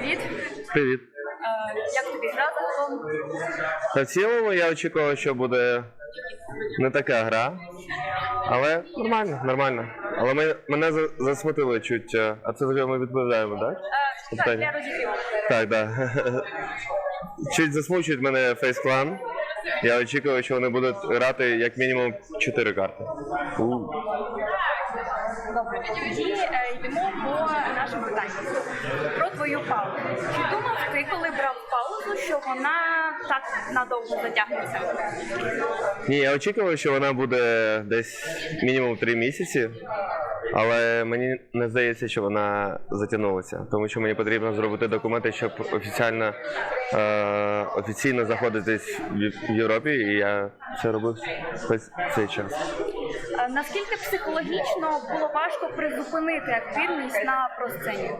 Привіт. Привіт. Як тобі гра загалом? На цілому я очікував, що буде не така гра. Але нормально, нормально. Але ми, мене за- засмутили чуть. е, А це вже ми відповідаємо, так? Е, Так, я розігрів. Так, так. Чуть засмучують мене Face Clan. Я очікував, що вони будуть грати як мінімум 4 карти. У. Тоді е, йдемо по нашим питанням. Про твою паузу. Чи думав ти, коли брав паузу, що вона так надовго затягнеться? Ні, я очікував, що вона буде десь мінімум 3 місяці, але мені не здається, що вона затягнулася, тому що мені потрібно зробити документи, щоб офіційно, е, офіційно знаходитись в в Європі, і я це робив весь цей час. Наскільки психологічно було важко призупинити активність на просцені?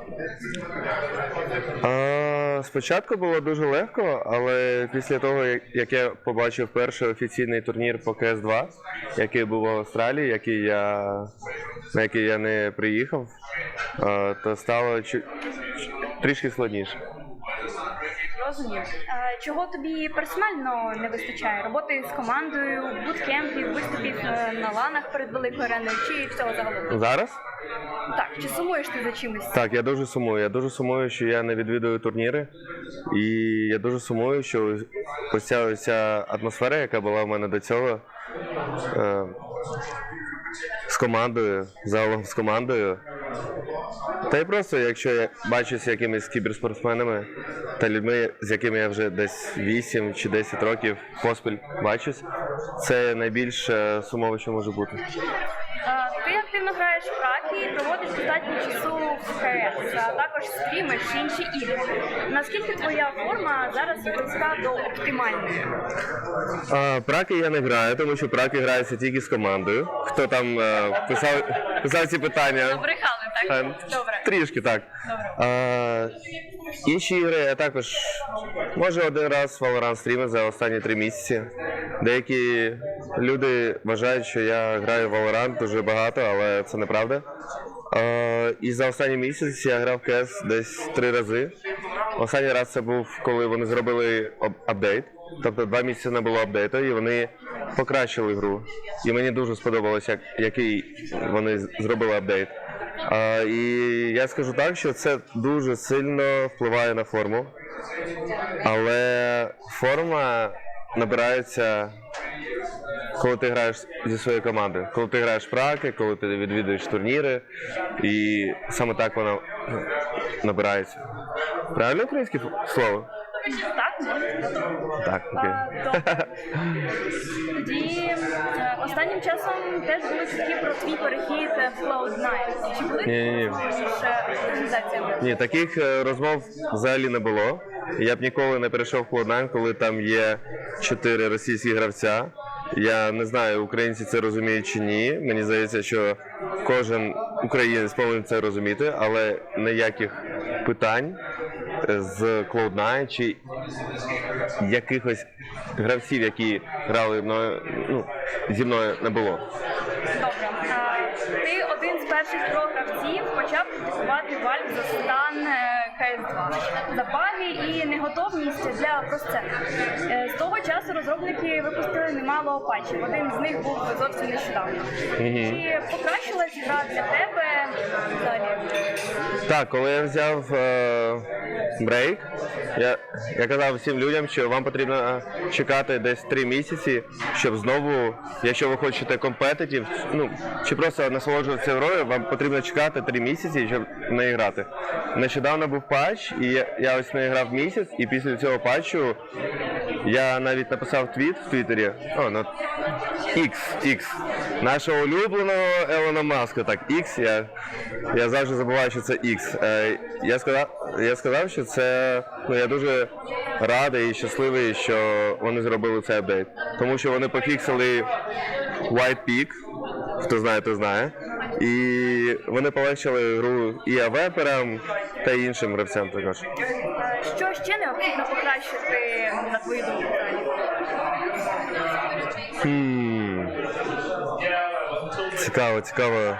Спочатку було дуже легко, але після того, як- я побачив перший офіційний турнір по КС-2, який був в Австралії, який я, на який я не приїхав, то стало трішки складніше. Розумів. Чого тобі персонально не вистачає? Роботи з командою, буткемпів, виступів е, на ланах перед великою ареною чи всього загалом? Зараз? Так, чи сумуєш ти за чимось? Так, я дуже сумую. Я дуже сумую, що я не відвідую турніри. І я дуже сумую, що ось ця, ось ця атмосфера, яка була в мене до цього, е, з командою, загалом з командою. Та й просто, якщо я бачуся з якимись кіберспортсменами та людьми, з якими я вже десь 8 чи 10 років поспіль бачусь, це найбільш е, сумово, що може бути. Е, Ти активно граєш в пракі, проводиш достатньо часу в КС, а також стрімиш інші ігри. Наскільки твоя форма зараз близька до оптимальної? А, праки я не граю, тому що праки граються тільки з командою. Хто там е, писав, писав ці питання? Брехали, Е. Добре. Трішки так. Добре. А, інші ігри я також може один раз Valorant стрімив за останні три місяці. Деякі люди вважають, що я граю в Valorant дуже багато, але це неправда. А, і за останній місяць я грав в CS десь три рази. Останній раз це був, коли вони зробили апдейт. Тобто два місяці не було апдейту, і вони покращили гру. І мені дуже сподобалось, як, який вони зробили апдейт. А, і я скажу так, що це дуже сильно впливає на форму. Але форма набирається, коли ти граєш зі своєю командою. Коли ти граєш праки, коли ти відвідуєш турніри, і саме так вона набирається. Правильно українське ф- слово? Так. Так, окей. Тоді останнім часом теж були чутки про твій перехід в Cloud9. Чи були Ні-ні-ні. Ні, таких е, розмов взагалі не було. Я б ніколи не перейшов в Cloud9, коли там є чотири російські гравця. Я не знаю, українці це розуміють чи ні. Мені здається, що кожен українець повинен це розуміти, але ніяких питань з Cloud9 чи якихось гравців, які грали мною, ну, зі мною не було. Добре. Ти один з перших програвців почав критикувати Valve за стан е, CS2, за баги і неготовність для просцени. Е, З того часу розробники випустили немало патчів. Один з них був зовсім нещодавно. Чи покращилась гра для тебе взагалі? Так, коли я взяв е, брейк, я, я казав всім людям, що вам потрібно е, чекати десь три місяці, щоб знову, якщо ви хочете компетитів, ну чи просто насолоджуватися грою, вам потрібно чекати три місяці, щоб в неї грати. Нещодавно був патч, і я, я ось не грав місяць, і після цього патчу я навіть написав твіт в Твіттері. О, ну X, X. Нашого улюбленого Елона Маска. Так, X, я, я завжди забуваю, що це X. Е, я, сказав, я сказав, що це. Ну, я дуже радий і щасливий, що вони зробили цей апдейт. Тому що вони пофіксили White Peak, хто знає, то знає. І вони полегшили гру і авеперам та іншим гравцям також. Що ще необхідно покращити на твою думку? Цікаво, цікаво.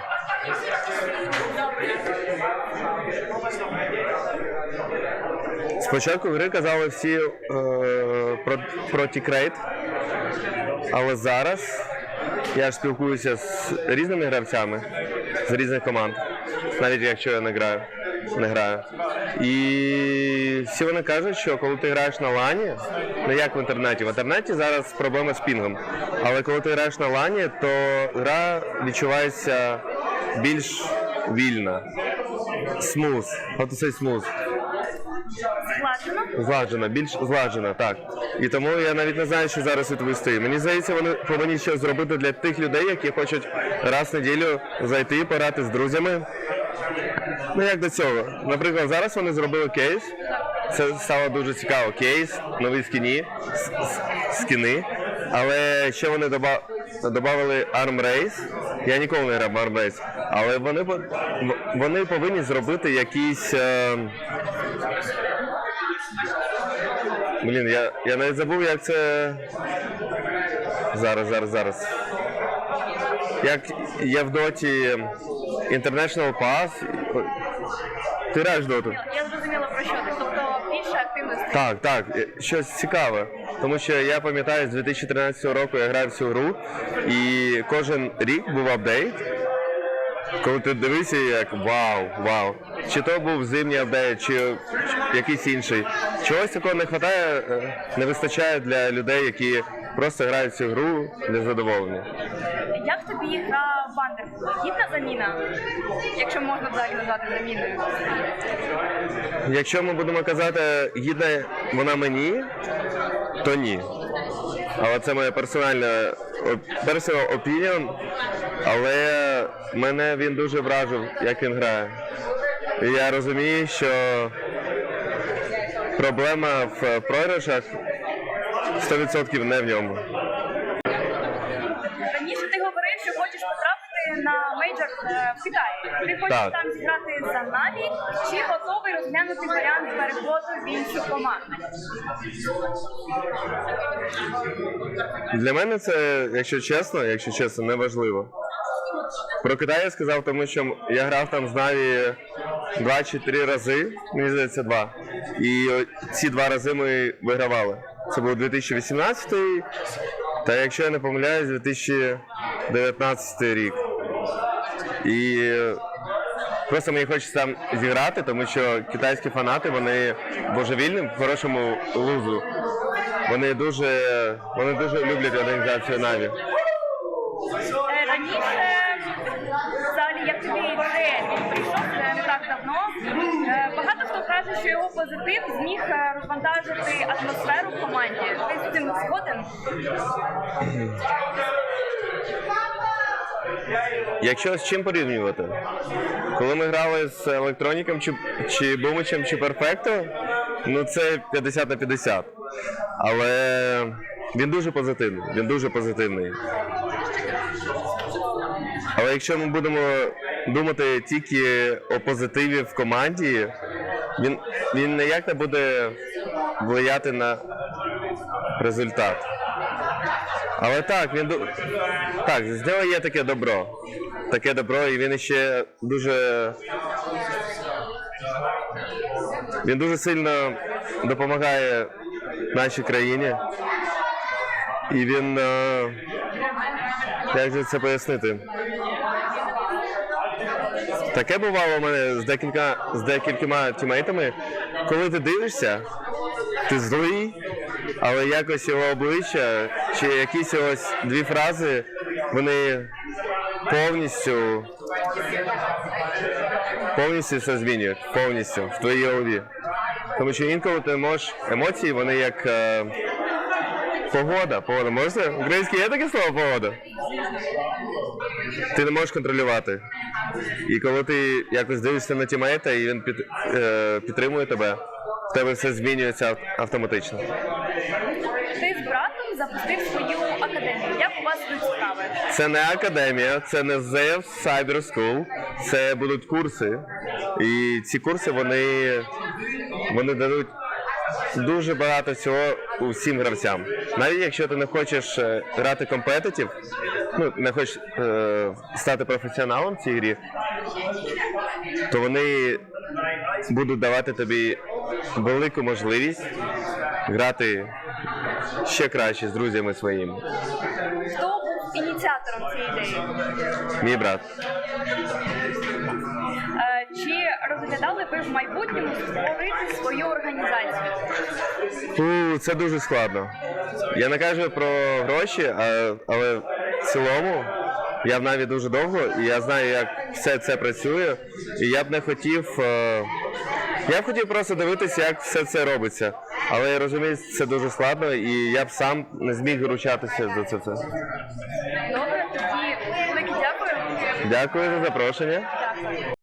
Спочатку гри казали всі е, про, про тікрейт, але зараз я ж спілкуюся з різними гравцями з різних команд, навіть якщо я не граю. Не граю. І всі вони кажуть, що коли ти граєш на лані, не як в інтернеті. В інтернеті зараз проблема з пінгом. Але коли ти граєш на лані, то гра відчувається більш вільна. Смуз. How to say smooth? Складено. Зладжена, більш зладжена, так. І тому я навіть не знаю, що зараз відвести. Мені здається, вони повинні щось зробити для тих людей, які хочуть раз в неділю зайти, пограти з друзями. Ну як до цього? Наприклад, зараз вони зробили кейс. Це стало дуже цікаво. Кейс, нові скіні, скіни. Але ще вони додали Race. Я ніколи не грав Race. Але вони, вони повинні зробити якісь. Е, Блін, я, я навіть забув, як це. Зараз, зараз, зараз. Як є в доті International Pass. Ти граєш доту? Я зрозуміла про що ти. Тобто більше активності. Так, так, е, щось цікаве. Тому що я пам'ятаю, з 2013 року я грав цю гру, і кожен рік був апдейт. Коли ти дивишся, як вау, вау. Чи то був зимній апдейт, чи якийсь інший. Чогось такого не вистачає, не вистачає для людей, які просто грають цю гру для тобі гра Вандерфул? Гідна заміна? Якщо можна взагалі назвати заміною. Якщо ми будемо казати, гідна вона мені, то ні. Але це моя персональна personal opinion, але мене він дуже вражив, як він грає. І я розумію, що проблема в програшах 100% не в ньому. Раніше ти говорив, що хочеш потрапити на мейджор е, в Китаї. Ти хочеш Так. там зіграти за Наві, чи готовий розглянути варіант переходу в іншу команду? Для мене це, якщо чесно, якщо чесно, не важливо. Про Китай я сказав, тому що я грав там з Наві два чи три рази, мені здається, два. І ці два рази ми вигравали. Це був 2018 та якщо я не помиляюсь, 2019 рік. І просто мені хочеться там зіграти, тому що китайські фанати вони божевільні в хорошому лузу. Вони дуже, вони дуже люблять організацію Наві. Е, Раніше, взагалі, як тобі вже прийшов не так давно. е, Багато хто каже, що його позитив зміг е, розвантажити атмосферу в команді. Ти з цим згоден? Якщо з чим порівнювати? Коли ми грали з електроніком чи, чи бумичем, чи перфекто, ну це 50 на 50. Але він дуже позитивний. Він дуже позитивний. Але якщо ми будемо думати тільки о позитиві в команді, він, він ніяк не буде впливати на результат. Але так, він ду- так, з нього є таке добро. Таке добро, і він ще дуже. Він дуже сильно допомагає нашій країні. І він. е, Як же це пояснити? Таке бувало у мене з декілька з декількома тімейтами, коли ти дивишся, ти злий, але якось його обличчя чи якісь ось дві фрази, вони повністю повністю все змінюють, повністю в твоїй голові. Тому що інколи ти можеш емоції, вони як е, погода. Погода. Можете? Українське є таке слово погода? Ти не можеш контролювати. І коли ти якось дивишся на тімейта і він під, е, підтримує тебе, в тебе все змінюється автоматично. Ти з братом запустив свою академію. Як у вас тут справи? Це не академія, це не ZF Cyber School, це будуть курси. І ці курси вони, вони дадуть дуже багато всього усім гравцям. Навіть якщо ти не хочеш е, грати компетитів, ну не хочеш е, стати професіоналом в цій грі, то вони будуть давати тобі велику можливість грати ще краще з друзями своїми. Хто був ініціатором цієї ідеї? Мій брат. Е, Чи розглядали ви в майбутньому створити свою організацію? Фу, це дуже складно. Я не кажу про гроші, а, але в цілому я в Наві дуже довго, і я знаю, як все це працює. І я б не хотів. е, Я б хотів просто дивитися, як все це робиться. Але я розумію, це дуже складно, і я б сам не зміг вручатися за це все. Добре, тоді велике дякую. Дякую за запрошення.